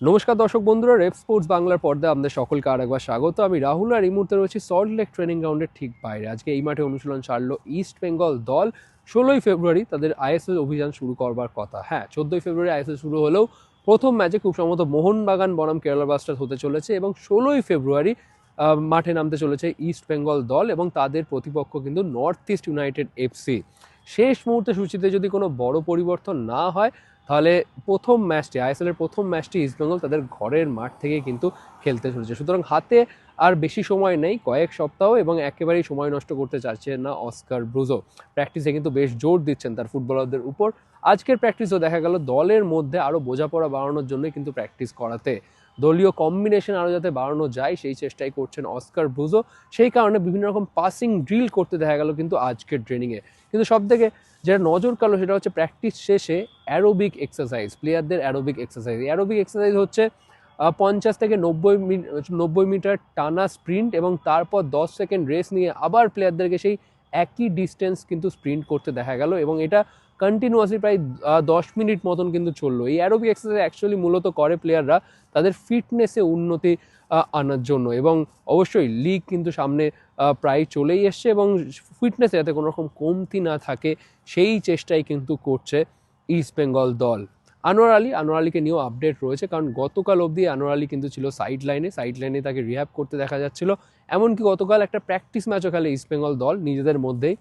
নমস্কার দর্শক বন্ধুরা রেপ স্পোর্টস বাংলার পর্দায় আপনাদের সকলকে আরেকবার স্বাগত। আমি রাহুল আর এই মুহূর্তে রয়েছি সল্ট লেক ট্রেনিং গ্রাউন্ডের ঠিক বাইরে। আজকে এই মাঠে অনুশীলন ছাড়লো ইস্ট বেঙ্গল দল। ষোলোই ফেব্রুয়ারি তাদের আইএসএল অভিযান শুরু করবার কথা। হ্যাঁ চোদ্দোই ফেব্রুয়ারি আইএসএল শুরু হলেও প্রথম ম্যাচে খুব সম্ভবত মোহনবাগান বনাম কেরালা ব্লাস্টার্স হতে চলেছে এবং ষোলোই ফেব্রুয়ারি মাঠে নামতে চলেছে ইস্ট বেঙ্গল দল এবং তাদের প্রতিপক্ষ কিন্তু নর্থ ইস্ট ইউনাইটেড এফসি। শেষ মুহূর্তে সূচিতে যদি কোনো বড় পরিবর্তন না হয় তাহলে প্রথম ম্যাচটি, আইএসএল এর প্রথম ম্যাচটি ইস্টবেঙ্গল তাদের ঘরের মাঠ থেকে কিন্তু খেলতে চলেছে সুতরাং হাতে আর বেশি সময় নেই, কয়েক সপ্তাহ এবং একেবারেই সময় নষ্ট করতে চাচ্ছেন না অস্কার ব্রুজো। প্র্যাকটিসে কিন্তু বেশ জোর দিচ্ছেন তার ফুটবলারদের উপর। আজকের প্র্যাকটিসও দেখা গেল দলের মধ্যে আরও বোঝাপড়া বাড়ানোর জন্যই কিন্তু প্র্যাকটিস করাতে। দলীয় কম্বিনেশন আরও যাতে বাড়ানো যায়, সেই চেষ্টাই করছেন অস্কার ব্রুজো। সেই কারণে বিভিন্ন রকম পাসিং ড্রিল করতে দেখা গেল কিন্তু আজকের ট্রেনিংয়ে কিন্তু সব থেকে যেটা নজর কালো সেটা হচ্ছে প্র্যাকটিস শেষে অ্যারোবিক এক্সারসাইজ, প্লেয়ারদের অ্যারোবিক এক্সারসাইজ। অ্যারোবিক এক্সারসাইজ হচ্ছে পঞ্চাশ থেকে নব্বই নব্বই মিটার টানা স্প্রিন্ট এবং তারপর দশ সেকেন্ড রেস নিয়ে আবার প্লেয়ারদেরকে সেই একই ডিস্টেন্স কিন্তু স্প্রিন্ট করতে দেখা গেল এবং এটা কন্টিনিউয়াসলি প্রায় দশ মিনিট মতন কিন্তু চলল। এই অ্যারোবিক এক্সারসাইজ অ্যাকচুয়ালি মূলত করে প্লেয়াররা তাদের ফিটনেসে উন্নতি আনার জন্য এবং অবশ্যই লিগ কিন্তু সামনে প্রায় চলেই এসছে এবং ফিটনেসে যাতে কোনো রকম কমতি না থাকে, সেই চেষ্টাই কিন্তু করছে। ইস্ট বেঙ্গল দল। আনোয়ার আলী, আনোয়ার আলীকে নিয়েও আপডেট রয়েছে, কারণ গতকাল অবধি আনোয়ার আলী কিন্তু ছিল সাইড লাইনে সাইড লাইনে তাকে রিহ্যাব করতে দেখা যাচ্ছিল। এমনকি গতকাল একটা প্র্যাকটিস ম্যাচও খেলে ইস্ট বেঙ্গল দল, নিজেদের মধ্যেই।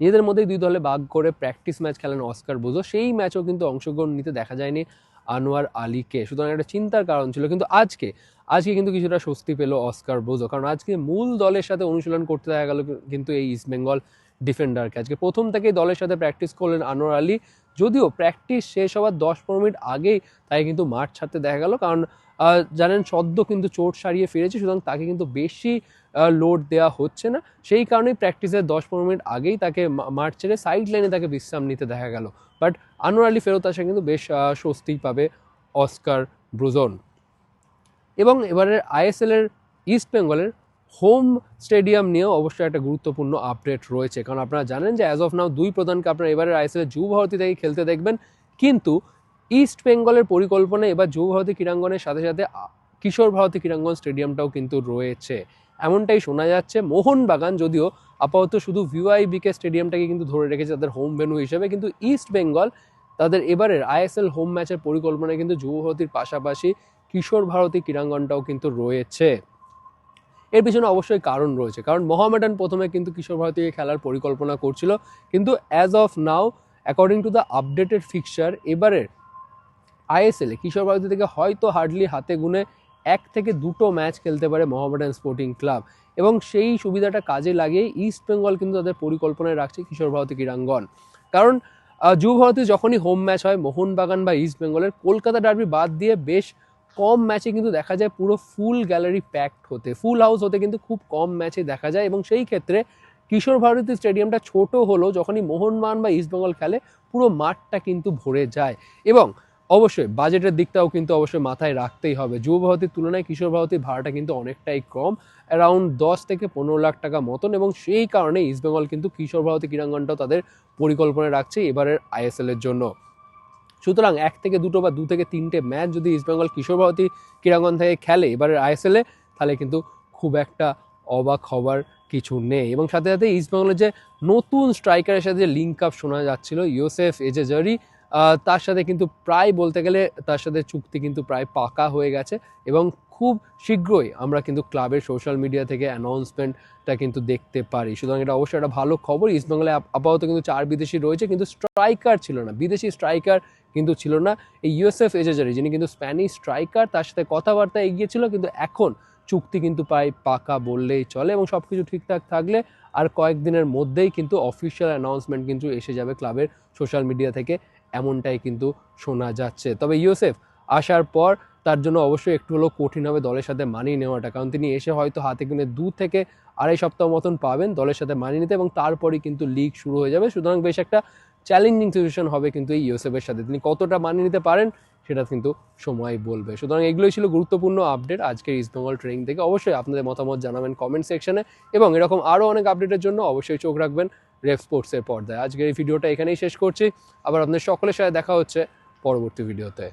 নিজেদের মধ্যেই দুই দলে ভাগ করে প্র্যাকটিস ম্যাচ খেলেন অস্কার বোঝো। সেই ম্যাচও কিন্তু অংশগ্রহণ নিতে দেখা যায়নি আনোয়ার আলীকে। সুতরাং একটা চিন্তার কারণ ছিল। কিন্তু আজকে আজকে কিন্তু কিছুটা স্বস্তি পেল অস্কার বোঝো। কারণ আজকে মূল দলের সাথে অনুশীলন করতে দেখা গেল কিন্তু এই ইস্ট বেঙ্গল ডিফেন্ডারকে আজকে প্রথম থেকেই দলের সাথে প্র্যাকটিস করলেন আনোয়ার আলী। যদিও প্র্যাকটিস শেষ হওয়ার দশ পনেরো মিনিট আগেই তাই কিন্তু মাঠ ছাড়তে দেখা গেল। কারণ জানেন, সদ্য কিন্তু চোট সারিয়ে ফিরেছে, সুতরাং তাকে কিন্তু বেশি লোড দেওয়া হচ্ছে না। সেই কারণেই প্র্যাকটিসের দশ পনেরো মিনিট আগেই তাকে মাঠ ছেড়ে সাইড লাইনে তাকে বিশ্রাম নিতে দেখা গেল। বাট আনোয়ার আলী ফেরত আসা কিন্তু বেশ স্বস্তি পাবে অস্কার ব্রুজন। এবং এবারের আইএসএল এর ইস্ট বেঙ্গলের হোম স্টেডিয়াম নিয়েও অবশ্যই একটা গুরুত্বপূর্ণ আপডেট রয়েছে। কারণ আপনারা জানেন যে অ্যাজ অফ নাও দুই প্রধানকে আপনারা এবারের আইএসএল এর যুব ভারতী থেকে খেলতে দেখবেন। কিন্তু ইস্ট বেঙ্গলের পরিকল্পনা এবার যুব ভারতী ক্রীড়াঙ্গনের সাথে সাথে কিশোর ভারতী ক্রীড়াঙ্গন স্টেডিয়ামটাও কিন্তু রয়েছে। এমনটাই শোনা যাচ্ছে মোহনবাগান, যদিও আপাতত শুধু ভিওআইবিকে স্টেডিয়ামটাকে কিন্তু ধরে রেখেছে তাদের হোম ভেন্যু হিসেবে, কিন্তু ইস্ট বেঙ্গল তাদের এবারের আইএসএল হোম ম্যাচের পরিকল্পনায় কিন্তু যুব ভারতীর পাশাপাশি কিশোর ভারতী ক্রীড়াঙ্গনটাও কিন্তু রয়েছে। এর পিছনে অবশ্যই কারণ রয়েছে, কারণ মোহামেডান প্রথমে কিন্তু কিশোর ভারতীকে খেলার পরিকল্পনা করছিল, কিন্তু as of now according to the updated fixture এবারের আইএসএল কিশোর ভারতী থেকে হয়তো হার্ডলি হাতে গুনে এক থেকে দুটো ম্যাচ খেলতে পারে মোহামেডান স্পোর্টিং ক্লাব। এবং সেই সুবিধাটা কাজে লাগিয়ে ইস্ট বেঙ্গল কিন্তু তাদের পরিকল্পনায় রাখছে কিশোর ভারতী ক্রীড়াঙ্গন। কারণ যুব ভারতী যখনই হোম ম্যাচ হয়, মোহনবাগান বা ইস্ট বেঙ্গলের কলকাতা ডার্বি বাদ দিয়ে বেশ কম ম্যাচে কিন্তু দেখা যায় পুরো ফুল গ্যালারি প্যাকড হতে, ফুল হাউস হতে কিন্তু খুব কম ম্যাচে দেখা যায়। এবং সেই ক্ষেত্রে কিশোর ভারতী স্টেডিয়ামটা ছোট হলেও যখনই মোহনবাগান বা ইস্ট বেঙ্গল খেলে পুরো মাঠটা কিন্তু ভরে যায়। এবং অবশ্যই বাজেটের দিকটাও কিন্তু অবশ্যই মাথায় রাখতেই হবে। যুব ভারতীর তুলনায় কিশোর ভারতীর ভাড়াটা কিন্তু অনেকটাই কম অ্যারাউন্ড দশ থেকে পনেরো লাখ টাকা মতন এবং সেই কারণে ইস্টবেঙ্গল কিন্তু কিশোর ভারতী ক্রীড়াঙ্গনটাও তাদের পরিকল্পনা রাখছে এবারের আইএসএল এর জন্য। সুতরাং এক থেকে দুটো বা দু থেকে তিনটে ম্যাচ যদি ইস্টবেঙ্গল কিশোর ভারতী ক্রীড়াঙ্গন থেকে খেলে এবারের আইএসএল তাহলে কিন্তু খুব একটা অবাক হবার কিছু নেই। এবং সাথে সাথে ইস্টবেঙ্গলের যে নতুন স্ট্রাইকারের সাথে যে লিঙ্ক আপ শোনা যাচ্ছিল ইউসেফ এজেজারি তার সাথে কিন্তু প্রায় বলতে গেলে তার সাথে চুক্তি কিন্তু প্রায় পাকা হয়ে গেছে এবং খুব শীঘ্রই আমরা কিন্তু ক্লাবের সোশ্যাল মিডিয়া থেকে অ্যানাউন্সমেন্টটা কিন্তু দেখতে পারি। সুতরাং এটা অবশ্যই একটা ভালো খবর। ইস্টবেঙ্গলে আপাতত কিন্তু চার বিদেশি রয়েছে, কিন্তু স্ট্রাইকার ছিল না। বিদেশি স্ট্রাইকার কিন্তু ছিল না। এই ইউএসএফ এজেজারি যিনি কিন্তু স্প্যানিশ স্ট্রাইকার তার সাথে কথাবার্তা এগিয়েছিল কিন্তু এখন চুক্তি কিন্তু প্রায় পাকা বললেই চলে এবং সব কিছু ঠিকঠাক থাকলে আর কয়েকদিনের মধ্যেই কিন্তু অফিসিয়াল অ্যানাউন্সমেন্ট কিন্তু এসে যাবে ক্লাবের সোশ্যাল মিডিয়া থেকে। এমনটাই কিন্তু শোনা যাচ্ছে। তবে ইউসেফ আসার পর তার জন্য অবশ্যই একটু হলেও কঠিন হবে দলের সাথে মানিয়ে নেওয়াটা। কারণ তিনি এসে হয়তো হাতে কিনে দু থেকে আড়াই সপ্তাহ মতন পাবেন দলের সাথে মানিয়ে নিতে এবং তারপরেই কিন্তু লিগ শুরু হয়ে যাবে। সুতরাং বেশ একটা চ্যালেঞ্জিং সিচুয়েশন হবে কিন্তু এই ইউসেফের সাথে। তিনি কতটা মানিয়ে নিতে পারেন সেটা কিন্তু সময় বলবে। সুতরাং এগুলোই ছিল গুরুত্বপূর্ণ আপডেট আজকের ইস্ট বেঙ্গল ট্রেনিং থেকে অবশ্যই আপনাদের মতামত জানাবেন কমেন্ট সেকশনে এবং এরকম আরও অনেক আপডেটের জন্য অবশ্যই চোখ রাখবেন। রেফ স্পোর্টসের পর্দায়। আজকের এই ভিডিওটা এখানেই শেষ করছি। আবার আপনাদের সকলের সাথে দেখা হচ্ছে পরবর্তী ভিডিওতে।